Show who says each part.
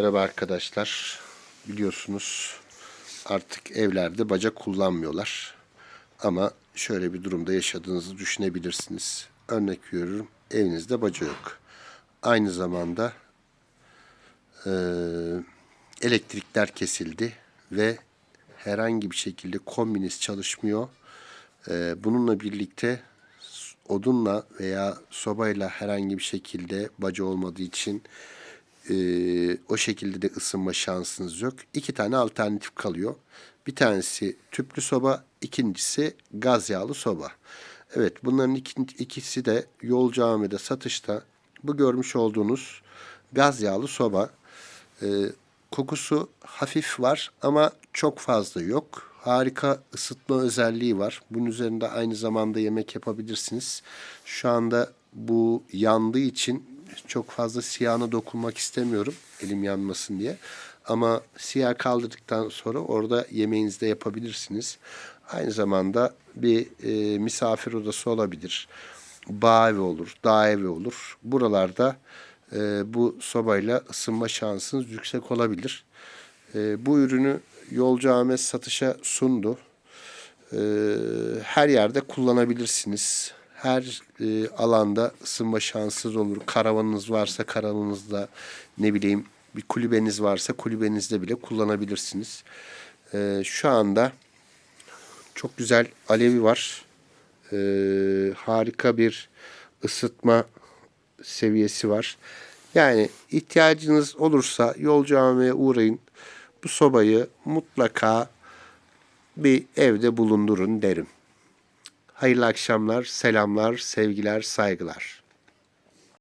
Speaker 1: Merhaba arkadaşlar. Biliyorsunuz artık evlerde baca kullanmıyorlar. Ama şöyle bir durumda yaşadığınızı düşünebilirsiniz. Örnek veriyorum evinizde baca yok. Aynı zamanda eee, elektrikler kesildi ve herhangi bir şekilde kombiniz çalışmıyor. Eee, bununla birlikte odunla veya sobayla herhangi bir şekilde baca olmadığı için ee, o şekilde de ısınma şansınız yok. İki tane alternatif kalıyor. Bir tanesi tüplü soba, ikincisi gaz yağlı soba. Evet bunların iki- ikisi de yol camide satışta. Bu görmüş olduğunuz gaz yağlı soba. Ee, kokusu hafif var ama çok fazla yok. Harika ısıtma özelliği var. Bunun üzerinde aynı zamanda yemek yapabilirsiniz. Şu anda bu yandığı için çok fazla siyahına dokunmak istemiyorum elim yanmasın diye. Ama siyah kaldırdıktan sonra orada yemeğinizi de yapabilirsiniz. Aynı zamanda bir e, misafir odası olabilir. Bağ evi olur, dağ evi olur. Buralarda e, bu sobayla ısınma şansınız yüksek olabilir. E, bu ürünü Yolcu Ahmet satışa sundu. E, her yerde kullanabilirsiniz. Her e, alanda ısınma şansınız olur. Karavanınız varsa karavanınızda ne bileyim bir kulübeniz varsa kulübenizde bile kullanabilirsiniz. E, şu anda çok güzel alevi var. E, harika bir ısıtma seviyesi var. Yani ihtiyacınız olursa yol camiye uğrayın. Bu sobayı mutlaka bir evde bulundurun derim. Hayırlı akşamlar, selamlar, sevgiler, saygılar.